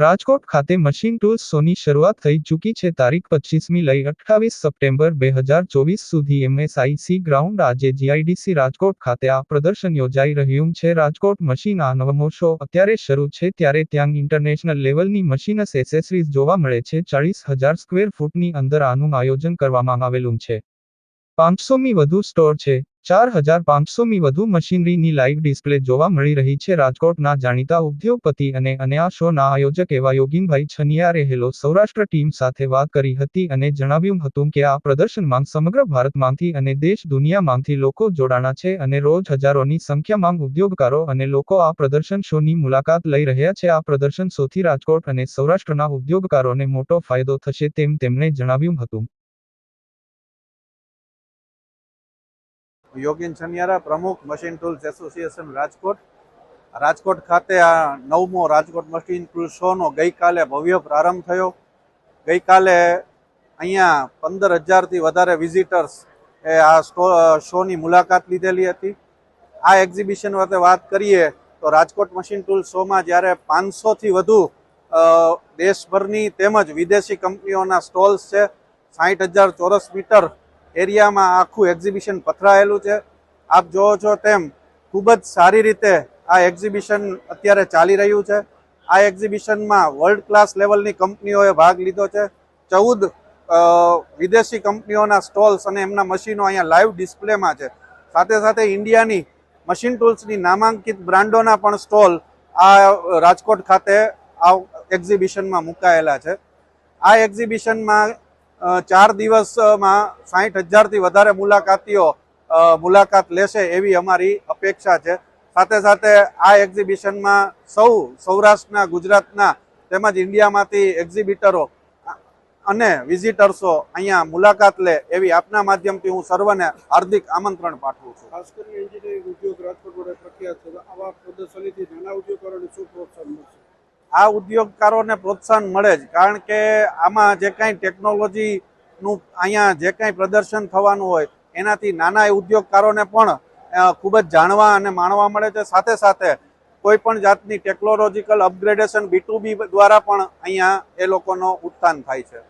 રાજકોટ ખાતે machine tools શોની શરૂઆત થઈ ચૂકી છે તારીખ પચીસમી લઈ અઠ્ઠાવીસ સપ્ટેમ્બર બે હજાર ચોવીસ સુધી એમએસઆઈસી ગ્રાઉન્ડ આજે જીઆઈડીસી રાજકોટ ખાતે આ પ્રદર્શન યોજાઈ રહ્યું છે. રાજકોટ મશીન આ નવમો શો અત્યારે શરૂ છે ત્યારે ત્યાં ઇન્ટરનેશનલ લેવલની મશીનસ એસેસરીઝ જોવા મળે છે. ચાળીસ હજાર સ્ક્વેર ફૂટની અંદર આનું આયોજન કરવામાં આવેલું છે. પાંચસોમી વધુ સ્ટોર છે. ચાર હજાર પાંચસોમી વધુ મશીનરીની લાઇવ ડિસ્પ્લે જોવા મળી રહી છે. રાજકોટના જાણીતા ઉદ્યોગપતિ અને અને આ શોના આયોજક એવા યોગીનભાઈ છનિયારે હેલો સૌરાષ્ટ્ર ટીમ સાથે વાત કરી હતી અને જણાવ્યું હતું કે આ પ્રદર્શનમાં સમગ્ર ભારતમાંથી અને દેશ દુનિયામાંથી લોકો જોડાણા છે અને રોજ હજારોની સંખ્યામાં ઉદ્યોગકારો અને લોકો આ પ્રદર્શન શોની મુલાકાત લઈ રહ્યા છે. આ પ્રદર્શન શોથી રાજકોટ અને સૌરાષ્ટ્રના ઉદ્યોગકારોને મોટો ફાયદો થશે તેમ તેમણે જણાવ્યું હતું. યોગીન છનિયારા, પ્રમુખ machine tools association, Rajkot. Rajkot ખાતે આ નવમો રાજકોટ મશીન ટૂલ શોનો ગઈકાલે ભવ્ય પ્રારંભ થયો. ગઈકાલે અહીંયા પંદર હજારથી વધારે વિઝિટર્સ એ આ શોની મુલાકાત લીધેલી હતી. આ એક્ઝિબિશન વખતે વાત કરીએ તો રાજકોટ મશીન ટૂલ શોમાં જ્યારે પાંચસોથી વધુ દેશભરની તેમજ વિદેશી કંપનીઓના સ્ટોલ્સ છે સાઠ હજાર ચોરસ મીટર એરિયામાં આખું એક્ઝિબિશન પથરાયેલું છે. આપ જોવો છો તેમ ખૂબ જ સારી રીતે આ એક્ઝિબિશન અત્યારે ચાલી રહ્યું છે. આ એક્ઝિબિશનમાં વર્લ્ડ ક્લાસ લેવલની કંપનીઓએ ભાગ લીધો છે. ચૌદ વિદેશી કંપનીઓના સ્ટોલ્સ અને એમના મશીનો અહીંયા લાઈવ ડિસ્પ્લેમાં છે. સાથે સાથે ઇન્ડિયાની મશીન ટૂલ્સની નામાંકિત બ્રાન્ડોના પણ સ્ટોલ આ રાજકોટ ખાતે આ એક્ઝિબિશનમાં મુકાયેલા છે. આ એક્ઝિબિશનમાં ચાર દિવસમાં સાઠ હજારથી વધારે મુલાકાતીઓ મુલાકાત લેશે એવી અમારી અપેક્ષા છે. સાથે સાથે આ એક્ઝિબિશનમાં સૌ સૌરાષ્ટ્રના, ગુજરાતના તેમજ ઇન્ડિયામાંથી એક્ઝિબિટરો અને વિઝિટર્સો અહીંયા મુલાકાત લે એવી આપના માધ્યમથી હું સર્વને હાર્દિક આમંત્રણ પાઠવું છું. ખાસ કરીને એન્જિનિયરિંગ ઉદ્યોગ રાજકોટ પ્રખ્યાત છે. આવા પ્રદર્શનીથી નાના ઉદ્યોગકારોને શું પ્રોત્સાહન મળશે? આ ઉદ્યોગકારોને પ્રોત્સાહન મળે જ. કારણ કે આમાં જે કાંઈ ટેકનોલોજીનું અહીંયા જે કાંઈ પ્રદર્શન થવાનું હોય, એનાથી નાના ઉદ્યોગકારોને પણ ખૂબ જ જાણવા અને માણવા મળે છે. સાથે સાથે કોઈ પણ જાતની ટેકનોલોજીકલ અપગ્રેડેશન બી દ્વારા પણ અહીંયા એ લોકોનો ઉત્થાન થાય છે.